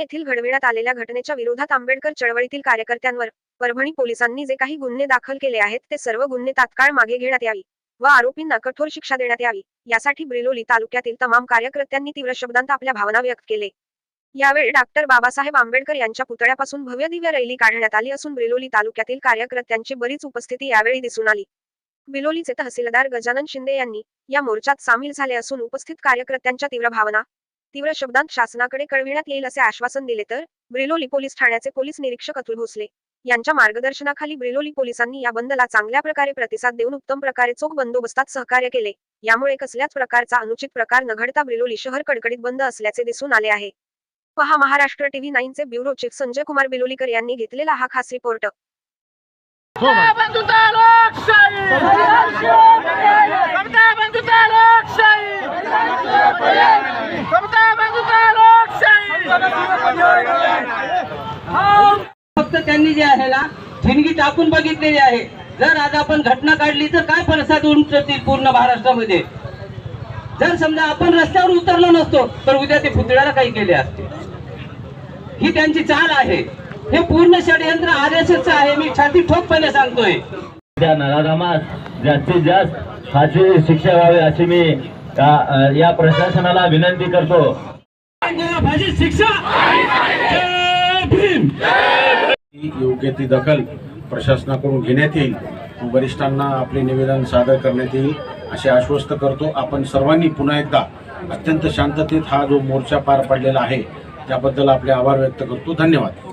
येथील घडविण्यात आलेल्या घटनेच्या विरोधात आंबेडकर चळवळीतील कार्यकर्त्यांवर परभणी पोलिसांनी जे काही गुन्हे दाखल केले आहेत ते सर्व गुन्हे तात्काळ मागे घेण्यात यावी व आरोपींना कठोर शिक्षा देण्यात यावी यासाठी ब्रिलोली तालुक्यातील तमाम कार्यकर्त्यांनी तीव्र शब्दांत आपल्या भावना व्यक्त केले. यावेळी डॉक्टर बाबासाहेब आंबेडकर यांच्या पुतळ्यापासून भव्य दिव्य रैली काढण्यात आली असून ब्रिलोली तालुक्यातील कार्यकर्त्यांची बरीच उपस्थिती यावेळी दिसून आली. बिलोलीचे तहसीलदार गजानन शिंदे यांनी या मोर्चात सामील झाले असून उपस्थित कार्यकर्त्यांच्या तीव्र भावना तीव्र शब्दांत शासनाकडे कळविण्यात येईल असे आश्वासन दिले तर ब्रिलोली पोलीस ठाण्याचे पोलीस निरीक्षक अतुल भोसले यांच्या मार्गदर्शनाखाली ब्रिलोली पोलिसांनी या बंदला चांगल्या प्रकारे प्रतिसाद देऊन उत्तम प्रकारे चोख बंदोबस्तात सहकार्य केले. यामुळे कसल्याच प्रकारचा अनुचित प्रकार न घडता ब्रिलोली शहर कडकडीत बंद असल्याचे दिसून आले आहे. पहा महाराष्ट्र टीव्ही नाईनचे ब्युरो चीफ संजय कुमार बिलोलीकर यांनी घेतलेला हा खास रिपोर्ट. फक्त त्यांनी जे आहे ना ठिणगी टाकून बघितलेली आहे. जर आज आपण घटना काढली तर काय पडसाद उमटतील पूर्ण महाराष्ट्रामध्ये? जर समजा आपण रस्त्यावर उतरलो नसतो तर उद्या ते पुतळ्याला काही केले असते. ही त्यांची चाल आहे. हे पूर्ण षडयंत्र आर एस आहे. मी छाती ठोकपणे सांगतोय. त्या नराधमास जास्तीत जास्त फाशी शिक्षा व्हावी अशी मी या- प्रशासनाला विनंती करतो. शिक्षा योग्य ती दखल प्रशासनाकडून घेण्यात येईल. वरिष्ठांना आपले निवेदन सादर करण्यात येईल असे आश्वस्त करतो आपण सर्वांनी पुन्हा एकदा अत्यंत शांततेत हा जो मोर्चा पार पडलेला आहे त्याबद्दल आपले आभार व्यक्त करतो. धन्यवाद.